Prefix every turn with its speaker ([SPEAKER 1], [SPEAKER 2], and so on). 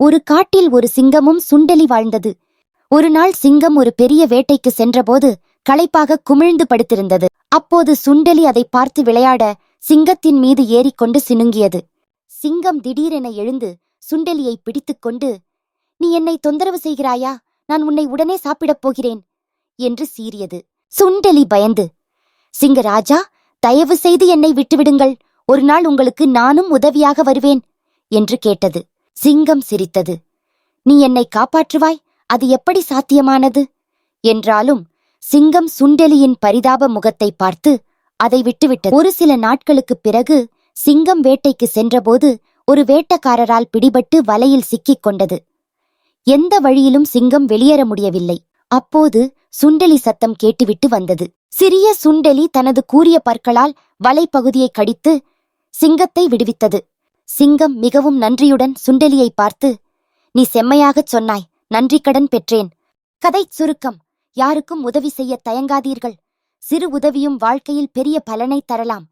[SPEAKER 1] ஒரு காட்டில் ஒரு சிங்கமும் சுண்டெலி வாழ்ந்தது. ஒரு நாள் சிங்கம் ஒரு பெரிய வேட்டைக்கு சென்றபோது களைப்பாக குமிழ்ந்து படுத்திருந்தது. அப்போது சுண்டெலி அதை பார்த்து விளையாட சிங்கத்தின் மீது ஏறிக்கொண்டு சினுங்கியது. சிங்கம் திடீரென எழுந்து சுண்டலியை பிடித்துக்கொண்டு நீ என்னை தொந்தரவு செய்கிறாயா? நான் உன்னை உடனே சாப்பிடப் போகிறேன் என்று சீறியது. சுண்டெலி பயந்து சிங்கராஜா தயவு செய்து என்னை விட்டுவிடுங்கள். ஒரு நாள் உங்களுக்கு நானும் உதவியாக வருவேன் என்று கேட்டது. சிங்கம் சிரித்தது. நீ என்னை காப்பாற்றுவாய்? அது எப்படி சாத்தியமானது? என்றாலும் சிங்கம் சுண்டெலியின் பரிதாப முகத்தை பார்த்து அதை விட்டுவிட்டது. ஒரு சில நாட்களுக்குப் பிறகு சிங்கம் வேட்டைக்கு சென்றபோது ஒரு வேட்டக்காரரால் பிடிபட்டு வலையில் சிக்கிக் கொண்டது. எந்த வழியிலும் சிங்கம் வெளியேற முடியவில்லை. அப்போது சுண்டெலி சத்தம் கேட்டுவிட்டு வந்தது. சிறிய சுண்டெலி தனது கூரிய பற்களால் வலைப்பகுதியை கடித்து சிங்கத்தை விடுவித்தது. சிங்கம் மிகவும் நன்றியுடன் சுண்டெலியை பார்த்து நீ செம்மையாகச் சொன்னாய் நன்றி கடன் பெற்றேன். கதைச் சுருக்கம் யாருக்கும் உதவி செய்ய தயங்காதீர்கள். சிறு உதவியும் வாழ்க்கையில் பெரிய பலனை தரலாம்.